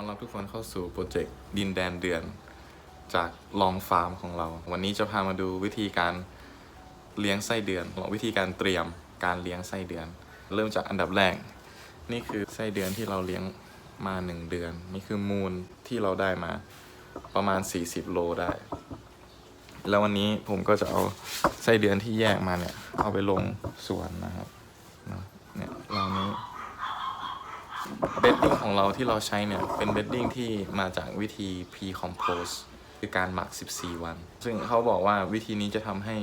อนรับทุกคนเข้าสู่โปรเจกต์ดินแดนเดือน จากลองฟาร์มของเรา วันนี้จะพามาดูวิธีการเลี้ยงไส้เดือนวิธีการเตรียมการเลี้ยงไส้เดือน เริ่มจากอันดับแรก นี่คือไส้เดือนที่เราเลี้ยงมาหนึ่งเดือน นี่คือมูลที่เราได้มาประมาณ 40 โลได้ แล้ววันนี้ผมก็จะเอาไส้เดือนที่แยกมาเนี่ย เอาไปลงสวนนะครับเนอะเนี่ยเรานี้ เบดดิ้งของเราที่เราใช้เนี่ย เป็นเบดดิ้งที่มาจากวิธี pre-compose คือการหมัก 14 วัน ซึ่งเขาบอกว่าวิธีนี้จะทำให้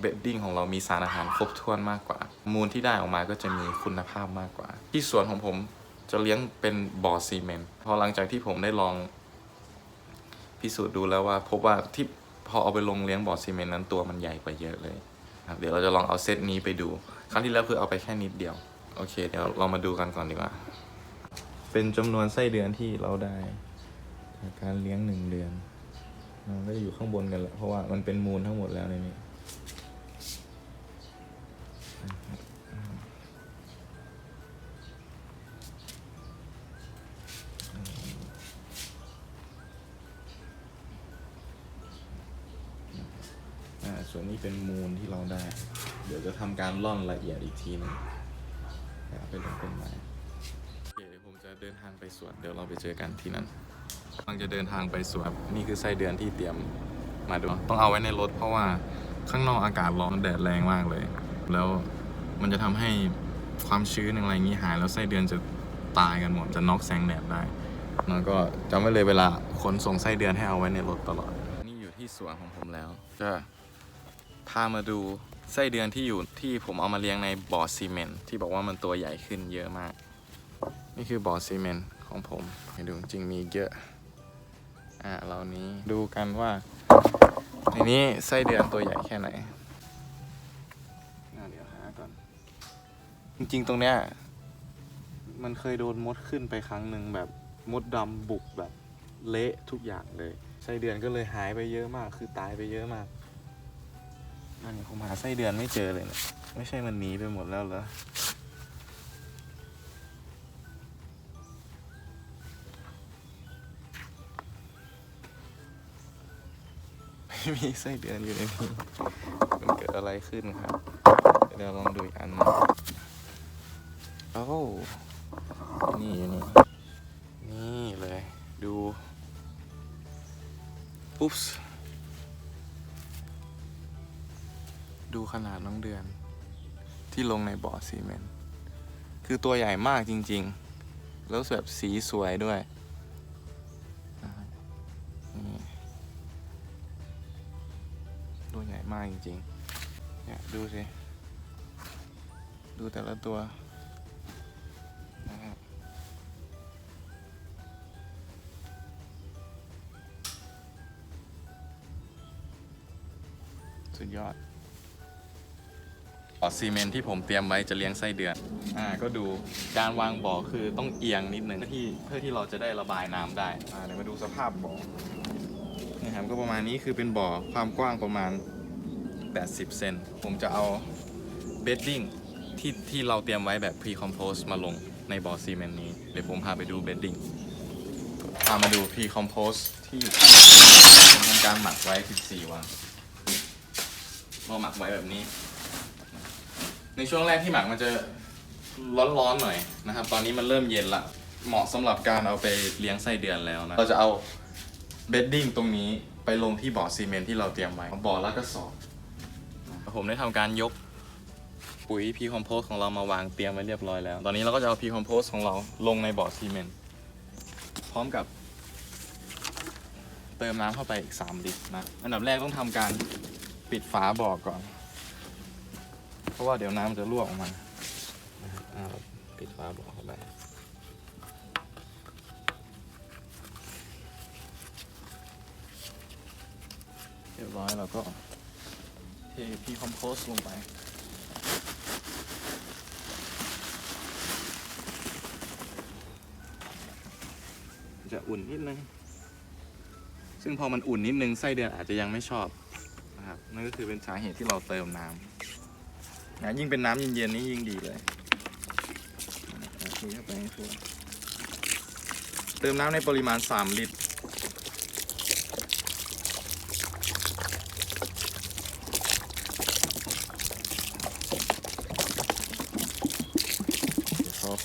เบดดิ้งของเรามีสารอาหารครบถ้วนมากกว่า มูลที่ได้ออกมาก็จะมีคุณภาพมากกว่า ที่สวนของผมจะเลี้ยงเป็นบ่อซีเมนต์พอหลังจากที่ผมได้ลองพิสูจน์ดูแล้วว่าพบว่าที่พอเอาไปลงเลี้ยงบ่อซีเมนต์นั้นตัวมันใหญ่กว่าเยอะเลยครับเดี๋ยวเราจะลองเอาเซตนี้ไปดู ครั้งที่แล้วคือเอาไปแค่นิดเดียว โอเค เดี๋ยวเรามาดูกันก่อนดีกว่า เป็นจำนวนไส้เดือนที่เราได้จากการเลี้ยงหนึ่งเดือนมันก็จะอยู่ข้างบนกันแหละเพราะว่ามันเป็นมูลทั้งหมดแล้วในนี้อ่าส่วนนี้เป็นมูลที่เราได้ เดี๋ยวจะทำการล่อนละเอียดอีกทีหนึงเอาไปลงเป็นไม้ เดินทางไปสวนเดี๋ยวเราไปเจอกันที่นั่นกำลังจะเดินทางไปสวนนี่คือไส้เดือนที่เตรียมมาดูต้องเอาไว้ในรถเพราะว่าข้างนอกอากาศร้อนแดดแรงมากเลย แล้วมันจะทำให้ความชื้นอะไรอย่างนี้หายแล้วไส้เดือนจะตายกันหมดจะน็อกแสงแดดได้แล้วก็จำไว้เลยเวลาขนส่งไส้เดือนให้เอาไว้ในรถตลอด นี่อยู่ที่สวนของผมแล้วจะพามาดูไส้เดือนที่อยู่ที่ผมเอามาเลี้ยงในบ่อซีเมนต์ที่บอกว่ามันตัวใหญ่ขึ้นเยอะมาก นี่คือบ่อซีเมนต์ของผมให้ดูจริงมีเยอะ อ่าเหล่านี้ดูกันว่า ในนี้ไส้เดือนตัวใหญ่แค่ไหนเดี๋ยวหาก่อน จริงๆตรงเนี้ยมันเคยโดนมดขึ้นไปครั้งหนึ่งแบบมดดำบุกแบบเละทุกอย่างเลยไส้เดือนก็เลยหายไปเยอะมาก คือตายไปเยอะมากนั่นไงผมหาไส้เดือนไม่เจอเลยนี่ยไม่ใช่มันหนีไปหมดแล้วเหรอ ไม่มีไส้เดือนอยู่ในนี้มันเกิดอะไรขึ้นครับ เดี๋ยวลองดูอีกอันนึงโอ้นี่อยู่นี่นี่เลยดูอุ๊ปส์ดูขนาดน้องเดือน ที่ลงในบ่อซีเมนต์คือตัวใหญ่มากจริง ๆ แล้วแบบสีสวยด้วย ใหญ่มากจริงๆ เนี่ยดูสิ ดูแต่ละตัวนะครับสุดยอดบ่อซีเมนต์ที่ผมเตรียมไว้จะเลี้ยงไส้เดือน อ่า ก็ดูการวางบ่อคือต้องเอียงนิดหนึ่งเพื่อที่เพื่อที่เราจะได้ระบายน้ำได้ อ่า เดี๋ยวมาดูสภาพบ่อ นี่ครับก็ประมาณนี้คือเป็นบ่อความกว้างประมาณ 80 เซน ผมจะเอาเบดดิ้งที่ที่เราเตรียมไว้แบบ pre-compose มาลงในบ่อซีเมนต์นี้ เดี๋ยวผมพาไปดูเบดดิ้งพามาดู pre-compose ที่ผมทำการหมักไว้ 14 วันเราหมักไว้แบบนี้ ในช่วงแรกที่หมักมันจะร้อนๆหน่อยนะครับ ตอนนี้มันเริ่มเย็นละ เหมาะสำหรับการเอาไปเลี้ยงไส้เดือนแล้วนะ เราจะเอาเบดดิ้งตรงนี้ไปลงที่บ่อซีเมนต์ที่เราเตรียมไว้บ่อละกระสอบ ผมได้ทำการยกปุ๋ยพีคอมโพสของเรามาวางเตรียมไว้เรียบร้อยแล้ว ตอนนี้เราก็จะเอาพีคอมโพสของเราลงในบ่อซีเมนต์พร้อมกับ เติมน้ำเข้าไปอีก 3 ลิตรนะ อันดับแรกต้องทำการปิดฝาบ่อก่อน เพราะว่าเดี๋ยวน้ำมันจะรั่วออกมานะครับอ่าเราปิดฝาบ่อเข้าไปเรียบร้อยเราก็ เทพีคอมโพสลงไป จะอุ่นนิดนึง ซึ่งพอมันอุ่นนิดนึง ไส้เดือนอาจจะยังไม่ชอบนะครับนั่นก็คือเป็นสาเหตุที่เราเติมน้ำนะยิ่งเป็นน้ำเย็นๆนี่ยิ่งดีเลยเทเข้าไปให้ทั่วเติมน้ำในปริมาณ 3 ลิตร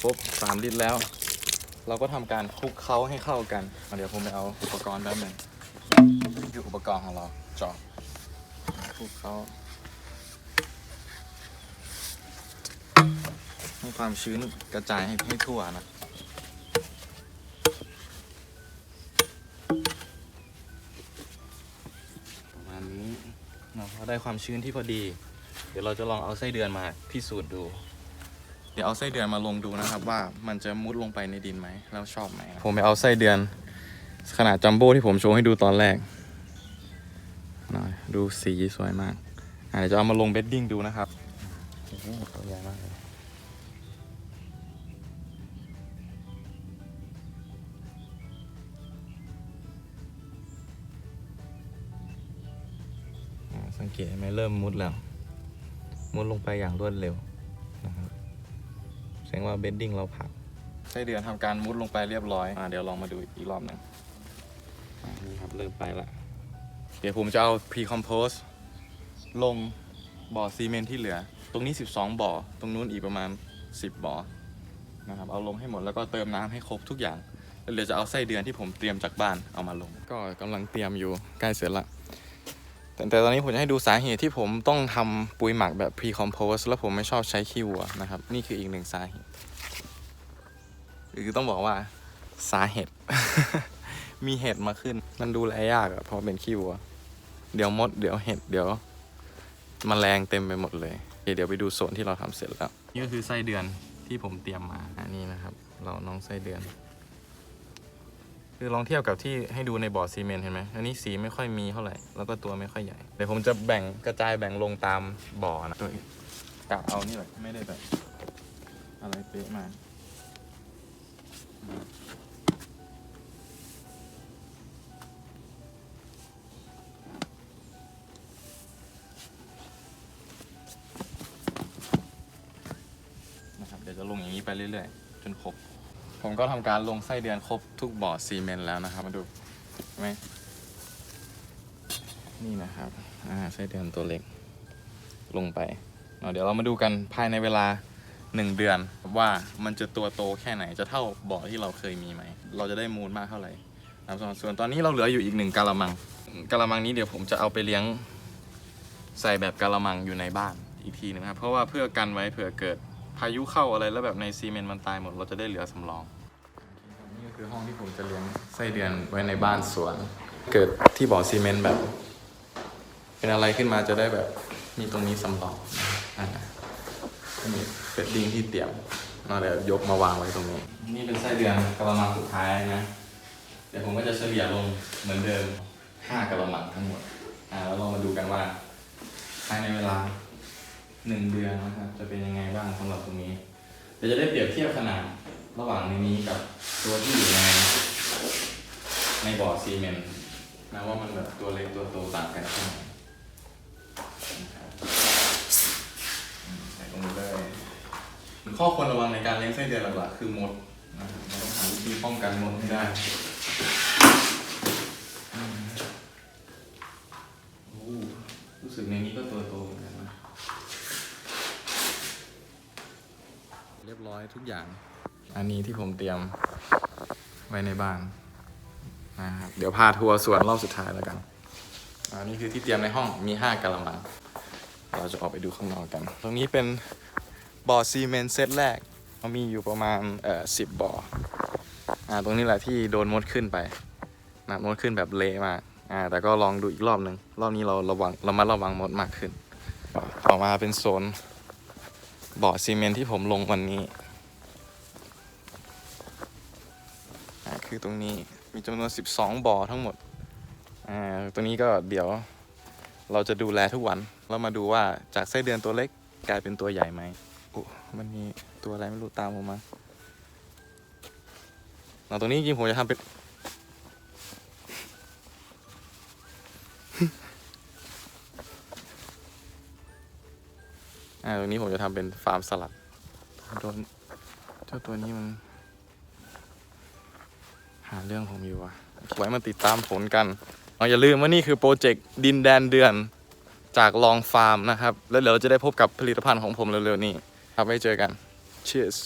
ครบ3ลิตรแล้ว เราก็ทำการคลุกเคล้าให้เข้ากันเดี๋ยวผมไปเอาอุปกรณ์แป๊บหนึงนี่คืออุปกรณ์ของเราจอบคลุกเคล้าให้ความชื้นกระจายให้ให้ทั่วนะประมาณนี้เนาได้ความชื้นที่พอดี เดี๋ยวเราจะลองเอาไส้เดือนมาพิสูจน์ดู เดี๋ยวเอาไส้เดือนมาลงดูนะครับว่ามันจะมุดลงไปในดินไหมแล้วชอบไหมนะผมไปเอาไส้เดือนขนาดจัมโบ้ที่ผมโชว์ให้ดูตอนแรกหน่อยดูสีสวยมากอะเดี๋ยวจะเอามาลงเบดดิ้งดูนะครับโอ้โหตัวใหญ่มากเลยอ่าสังเกตไหมเริ่มมุดแล้ว มุดลงไปอย่างรวดเร็วนะครับแสด งว่าเบดดิ้งเราผักไส้เดือนทำการมุดลงไปเรียบร้อยอ่าเดี๋ยวลองมาดูอีกรอบหนึ่งอ่านี่ครับเริ่มไปละเดี๋ยวผมจะเอาพรีคอมโพสลงบ่อซีเมนต์ที่เหลือ ตรงนี้ 12 บ่อ ตรงนู้นอีกประมาณ 10 บ่อนะครับเอาลงให้หมดแล้วก็เติมน้ำให้ครบทุกอย่างแล้วเดี๋ยวจะเอาไส้เดือนที่ผมเตรียมจากบ้านเอามาลง ก็กำลังเตรียมอยู่ใกล้เสร็จละ แต่แต่ตอนนี้ผมจะให้ดูสาเหตุที่ผมต้องทำปุ๋ยหมักแบบ pre-compose แล้วผมไม่ชอบใช้ขี้วัวนะครับ นี่คืออีกหนึ่งสาเหตุคือต้องบอกว่าสาเหตุ มีเห็ดมาขึ้น มันดูแลยากอะเพราะเป็นขี้วัว เดี๋ยวมด เดี๋ยวเห็ดเดี๋ยวมแมลงเต็มไปหมดเลยเคเดี๋ยวไปดูโซนที่เราทำเสร็จแล้ว นี่ก็คือไส้เดือนที่ผมเตรียมมาอันนี้นะครับ เราน้องไส้เดือน คือลองเทียบกับที่ให้ดูในบ่อซีเมนต์เห็นไหมอันนี้สีไม่ค่อยมีเท่าไหร่ แล้วก็ตัวไม่ค่อยใหญ่ เดี๋ยวผมจะแบ่งกระจายแบ่งลงตามบ่อนะโดยกะเอานี่แหละไม่ได้แบบ อะไรเป๊ะมากนะครับเดี๋ยวจะลงอย่างนี้ไปเรื่อยๆ จนครบ ผมก็ทำการลงไส้เดือนครบทุกบ่อซีเมนต์แล้วนะครับ มาดูไหมนี่นะครับอ่าไส้เดือนตัวเล็ก ลงไปเนาะเดี๋ยวเรามาดูกันภายในเวลา 1 เดือน ว่ามันจะตัวโตแค่ไหนจะเท่าบ่อที่เราเคยมีไหม เราจะได้มูลมากเท่าไหร่นะครับส่วนส่วนตอนนี้เราเหลืออยู่อีกหนึ่งกะละมังกะละมังนี้เดี๋ยวผมจะเอาไปเลี้ยงใส่แบบกะละมังอยู่ในบ้านอีกทีนึงครับ เพราะว่าเพื่อกันไว้เผื่อเกิด พายุเข้าอะไรแล้วแบบในซีเมนต์มันตายหมดเราจะได้เหลือสำรอง นี่ก็คือห้องที่ผมจะเลี้ยงไส้เดือนไว้ในบ้านสวน เกิดที่บ่อซีเมนต์แบบ เป็นอะไรขึ้นมาจะได้แบบมีตรงนี้สำรองอ่าอันนี้เป็ดดิ้งที่เตรียมเราเดี๋ยวยกมาวางไว้ตรงนี้ นี่เป็นไส้เดือนกระมังสุดท้ายนะเดี๋ยวผมก็จะเฉลี่ยลงเหมือนเดิม5กระมังทั้งหมดอ่าแล้วเรามาดูกันว่าภายในเวลา หนึ่งเดือนนะครับ จะเป็นยังไงบ้างสำหรับตรงนี้เดี๋ยวจะได้เปรียบเทียบขนาดระหว่างในนี้กับตัวที่อยู่ในในบ่อซีเมนต์นะว่ามันแบบตัวเล็กตัวโตต่างกันแค่ไหนนะครับใส่ตรงนี้เลยข้อควรระวังในการเลี้ยงไส้เดือนหลักๆคือมดนะครับเราต้องหาวิธีป้องกันมดให้ได้โอ้รู้สึกในนี้ก็ตัวโตเหมือนกันนะ เร้อยทุกอย่าง อันนี้ที่ผมเตรียมไว้ในบ้านนะครับเดี๋ยวพาทัวร์สวนรอบสุดท้ายแล้วกันอันนี้คือที่เตรียมในห้องมีห้ากะละมัง เราจะออกไปดูข้างนอกกัน ตรงนี้เป็นบ่อซีเมนต์เซตแรกมันมีอยู่ประมาณเอ่อสิบบ่ออ่าตรงนี้แหละที่โดนมดขึ้นไปนะมดขึ้นแบบเละมากอ่าแต่ก็ลองดูอีกรอบหนึ่งรอบนี้เราระวังเรามาระวังมดมากขึ้น ต่อมาเป็นโซน บ่อซีเมนที่ผมลงวันนี้ คือตรงนี้มีจำนวน 12 บ่อทั้งหมด อ่า ตรงนี้ก็เดี๋ยวเราจะดูแลทุกวันแล้วมาดูว่าจากไส้เดือนตัวเล็กกลายเป็นตัวใหญ่ไหมอ้มันมีตัวอะไรไม่รู้ตามผมมาตรงนี้จริงผมจะทำเป็น อ่าตรงนี้ผมจะทำเป็นฟาร์มสลัดโดนเจ้าตัวนี้มัน หาเรื่องผมอยู่ว่ะไว้มาติดตามผลกันเอาอย่าลืมว่านี่คือโปรเจกต์ดินแดนเดือนจากลองฟาร์มนะครับ แล้วเดี๋ยวเราจะได้พบกับผลิตภัณฑ์ของผมเร็วๆนี้ ครับไว้เจอกัน cheers